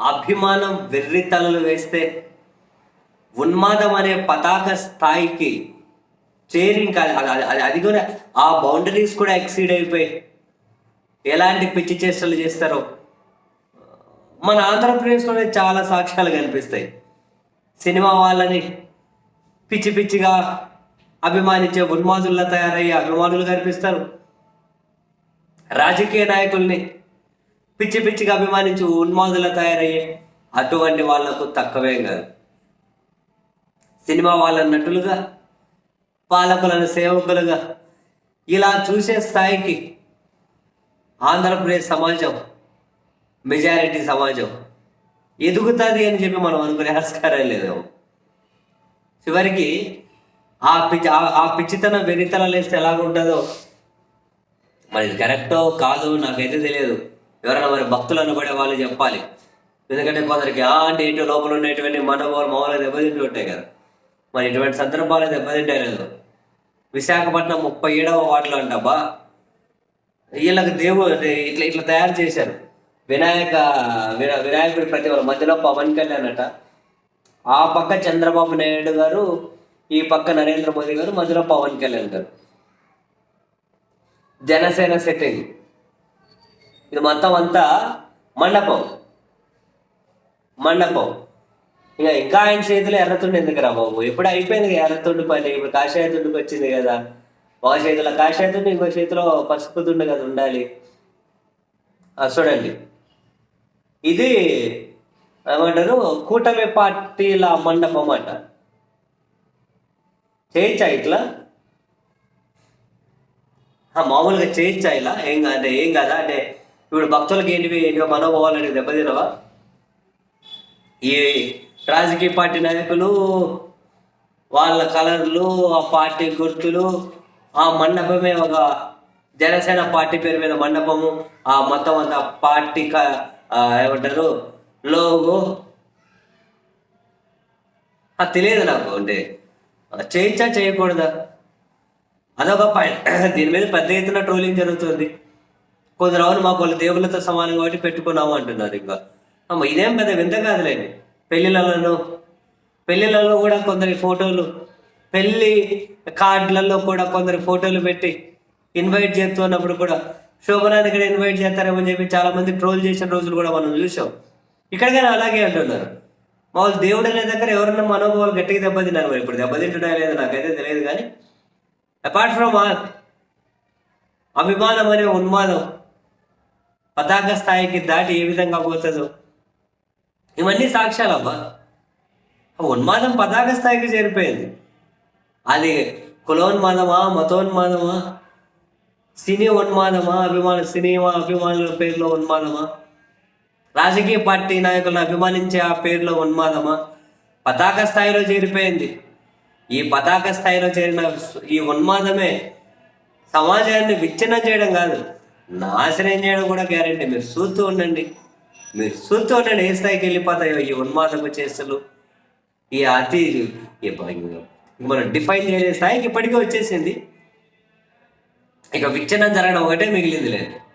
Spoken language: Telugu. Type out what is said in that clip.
అభిమానం వెర్రి తలలు వేస్తే ఉన్మాదం అనే పతాక స్థాయికి చేరి ఇంకా అది- అది- అది- కూడా ఆ బౌండరీస్ కూడా ఎక్సీడ్ అయిపోయి ఎలాంటి పిచ్చి చేష్టలు చేస్తారో. మన ఆంధ్రప్రదేశ్లోనే చాలా సాక్ష్యాలు కనిపిస్తాయి. సినిమా వాళ్ళని పిచ్చి పిచ్చిగా అభిమానించే ఉన్మాదుల్లా తయారయ్యే అభిమానులు కనిపిస్తారు. రాజకీయ నాయకుల్ని పిచ్చి పిచ్చిగా అభిమానించి ఉన్మాదులా తయారయ్యే అటువంటి వాళ్ళకు తక్కువే కాదు. సినిమా వాళ్ళ నటులుగా పాలకులను సేవకులుగా ఇలా చూసే స్థాయికి ఆంధ్రప్రదేశ్ సమాజం మెజారిటీ సమాజం ఎదుగుతుంది అని చెప్పి మనం అనుకునే ఆస్కారం లేదు చివరికి ఆ పిచ్చి ఆ- ఆ పిచ్చితనం వెరితల లేస్తే ఎలాగుంటుందో? మరి కరెక్టో కాదో నాకైతే తెలియదు. ఎవరైనా మరి భక్తులు అనబడే వాళ్ళు చెప్పాలి. ఎందుకంటే కొందరికి ఆ అంటే ఏంటో లోపల ఉండేటువంటి మనోభావాలు మామూలుగా దెబ్బతింటూ ఉంటాయి కదా. మరి ఇటువంటి సందర్భాలు దెబ్బతింటాయి లేదు. విశాఖపట్నం ముప్పై ఏడవ వార్డులో అంటబ్బా వీళ్ళకి దేవుడు ఇట్లా ఇట్లా తయారు చేశారు. వినాయక వినా- వినాయకుడి ప్రతిమ మధ్యలో పవన్ కళ్యాణ్ అట. ఆ పక్క చంద్రబాబు నాయుడు గారు ఈ పక్క నరేంద్ర మోదీ గారు మధ్యలో పవన్ కళ్యాణ్ గారు. జనసేన సెట్టింగ్ ఇది మొత్తం అంతా మండపం. మండపం. ఇక ఇంకా ఆయన చేతిలో ఎర్రతుండి ఎందుకురా బాబు? ఎప్పుడు అయిపోయింది ఎర్రతుండి పని? ఇప్పుడు కాషాయ తుండుకి వచ్చింది కదా. ఒక చేతిలో కాషాయ తుండు ఇంకో చేతిలో పసుపు తుండు కదా ఉండాలి. చూడండి. ఇది ఏమంటారు? కూటమి పార్టీల మండపం అంట. చేయొచ్చా ఇట్లా మామూలుగా చేయొచ్చా ఇలా ఏం కాదు అంటే ఏం కదా అంటే ఇప్పుడు భక్తులకి ఏంటివి ఏంటివో మనోభావాలని దెబ్బతినవా? ఈ రాజకీయ పార్టీ నాయకులు వాళ్ళ కలర్లు ఆ పార్టీ గుర్తులు ఆ మండపమే ఒక జనసేన పార్టీ పేరు మీద మండపము ఆ మొత్తం అంతా పార్టీ క- ఏమంటారు? లోగో. అది తెలియదు నాకు అంటే. చేయించా చేయకూడదా? అదొక పాయింట్ దీని మీద పెద్ద ఎత్తున ట్రోలింగ్ జరుగుతుంది. కొందరు అవును మాకు వాళ్ళ దేవుళ్ళతో సమానం కాబట్టి పెట్టుకున్నాము అంటున్నారు ఇంకా. అమ్మ ఇదేం పెద్ద వింత కాదులేండి. పెళ్ళిళ్ళలో పెళ్ళిళ్ళలో కూడా కొందరి ఫోటోలు పెళ్ళి కార్డులలో కూడా కొందరి ఫోటోలు పెట్టి ఇన్వైట్ చేస్తున్నప్పుడు కూడా శోభనాన్ని ఇక్కడ ఇన్వైట్ చేస్తారేమో చెప్పి చాలా మంది ట్రోల్ చేసిన రోజులు కూడా మనం చూసాం ఇక్కడ కానీ అలాగే అంటున్నారు. మామూలు దేవుడు అనే దగ్గర ఎవరన్నా మనోభావాలు గట్టిగా దెబ్బతిన్నారు మరి ఇప్పుడు దెబ్బతింటున్నాయో లేదో నాకైతే తెలియదు కానీ అపార్ట్ ఫ్రమ్ ఆల్ అభిమానం అనే ఉన్మాదం పతాక స్థాయికి దాటి ఏ విధంగా పోతుందో. ఇవన్నీ సాక్ష్యాలు అబ్బా ఉన్మాదం పతాక స్థాయికి చేరిపోయింది. అది కులోన్మాదమా మతోన్మాదమా సినీ ఉన్మాదమా అభిమాన సినిమా అభిమానుల పేరులో ఉన్మాదమా రాజకీయ పార్టీ నాయకులను అభిమానించే ఆ పేరులో ఉన్మాదమా పతాక స్థాయిలో చేరిపోయింది. ఈ పతాక స్థాయిలో చేరిన ఈ ఉన్మాదమే సమాజాన్ని విచ్ఛిన్నం చేయడం కాదు నాశనం చేయడం కూడా గ్యారంటీ మీరు చూస్తూ ఉండండి. మీరు చూస్తూ ఉండండి. ఏ స్థాయికి వెళ్ళిపోతాయో ఈ ఉన్మాదపు చేష్టలు ఈ అతి ఈ మనం డిఫైన్ చేయలే స్థాయికి ఇప్పటికే వచ్చేసింది. ఇక విచ్ఛిన్నం జరగడం ఒకటే మిగిలింది లేదు